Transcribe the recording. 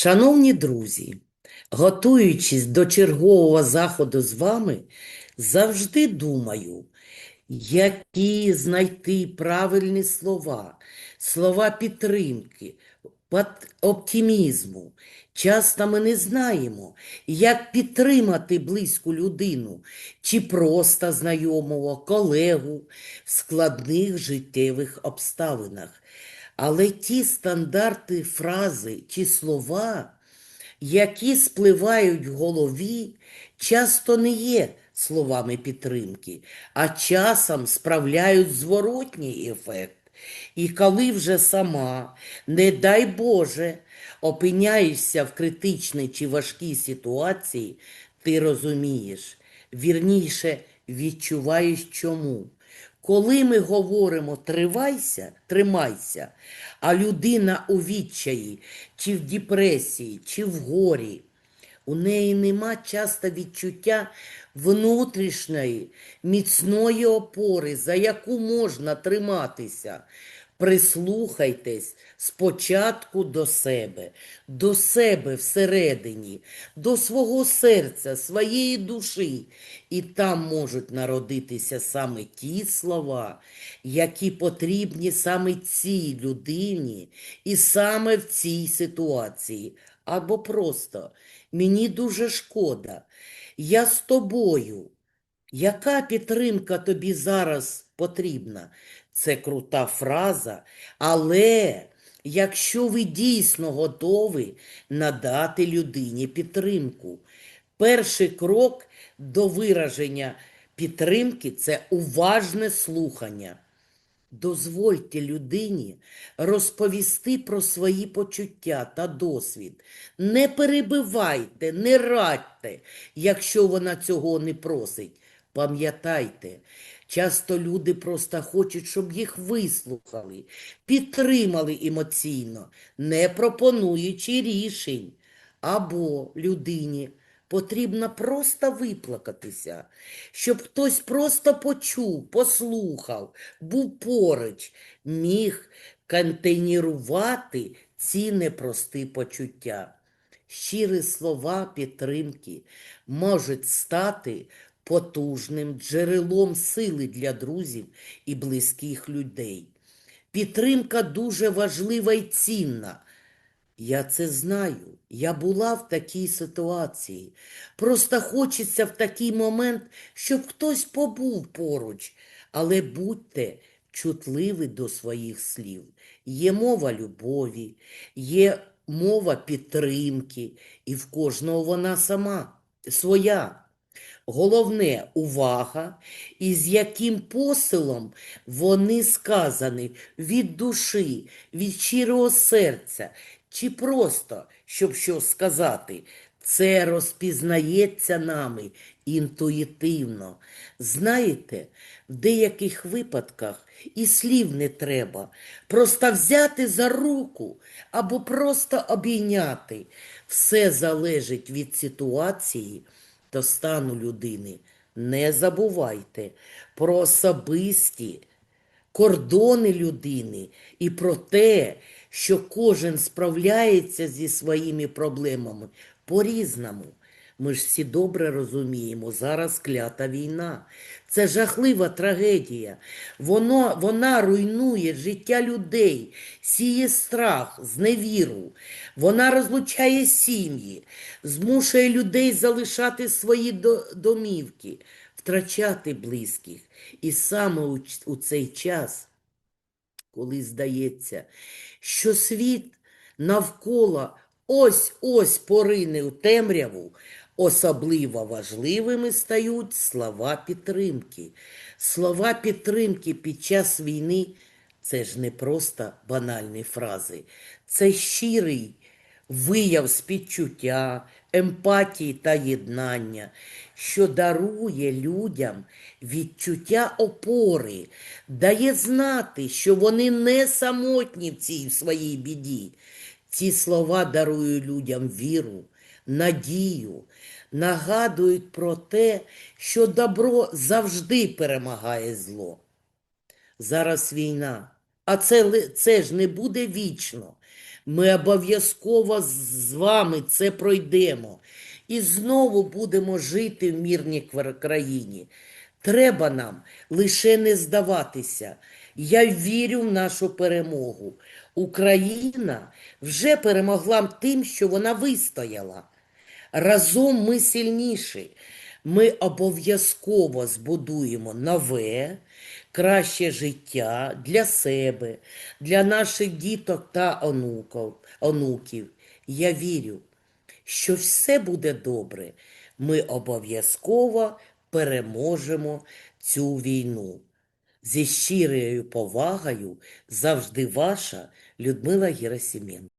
Шановні друзі, готуючись до чергового заходу з вами, завжди думаю, які знайти правильні слова, слова підтримки, оптимізму. Часто ми не знаємо, як підтримати близьку людину чи просто знайомого, колегу в складних життєвих обставинах. Але ті стандарти фрази чи слова, які спливають в голові, часто не є словами підтримки, а часом справляють зворотній ефект. І коли вже сама, не дай Боже, опиняєшся в критичній чи важкій ситуації, ти розумієш, вірніше відчуваєш чому. Коли ми говоримо тривайся, тримайся, а людина у відчаї, чи в депресії, чи в горі, у неї нема часто відчуття внутрішньої міцної опори, за яку можна триматися. Прислухайтесь спочатку до себе, до себе всередині, до свого серця, своєї душі, і там можуть народитися саме ті слова, які потрібні саме цій людині і саме в цій ситуації. Або просто мені дуже шкода, я з тобою. Яка підтримка тобі зараз потрібна? Це крута фраза, але якщо ви дійсно готові надати людині підтримку, перший крок до вираження підтримки це уважне слухання. Дозвольте людині розповісти про свої почуття та досвід. Не перебивайте, не радьте, якщо вона цього не просить. Пам'ятайте, часто люди просто хочуть, щоб їх вислухали, підтримали емоційно, не пропонуючи рішень. Або людині потрібно просто виплакатися, щоб хтось просто почув, послухав, був поруч, міг контейнерувати ці непрості почуття. Щирі слова підтримки можуть стати потужним джерелом сили для друзів і близьких людей. Підтримка дуже важлива і цінна. Я це знаю. Я була в такій ситуації. Просто хочеться в такий момент, щоб хтось побув поруч. Але будьте чутливі до своїх слів. Є мова любові, є мова підтримки, і в кожного вона сама своя. Головне увага, і з яким посилом вони сказані від душі, від щирого серця, чи просто, щоб щось сказати. Це розпізнається нами інтуїтивно. Знаєте, в деяких випадках і слів не треба. Просто взяти за руку або просто обійняти. Все залежить від ситуації та стану людини. Не забувайте про особисті кордони людини і про те, що кожен справляється зі своїми проблемами по-різному. Ми ж всі добре розуміємо, зараз клята війна. Це жахлива трагедія. Воно, вона руйнує життя людей, сіє страх, зневіру. Вона розлучає сім'ї, змушує людей залишати свої домівки, втрачати близьких. І саме у, цей час коли здається, що світ навколо ось-ось порине у темряву, особливо важливими стають слова підтримки. Слова підтримки під час війни це ж не просто банальні фрази, це щирий вияв співчуття, емпатії та єднання, що дарує людям відчуття опори, дає знати, що вони не самотні в цій своїй біді. Ці слова дарують людям віру, надію, нагадують про те, що добро завжди перемагає зло. Зараз війна, а це, це ж не буде вічно. Ми обов'язково з- вами це пройдемо. І знову будемо жити в мирній країні. Треба нам лише не здаватися. Я вірю в нашу перемогу. Україна вже перемогла тим, що вона вистояла. Разом ми сильніші. Ми обов'язково збудуємо нове, краще життя для себе, для наших діток та онуків. онуків. Я вірю, що все буде добре. Ми обов'язково переможемо цю війну. Зі щирою повагою завжди ваша Людмила Герасименко.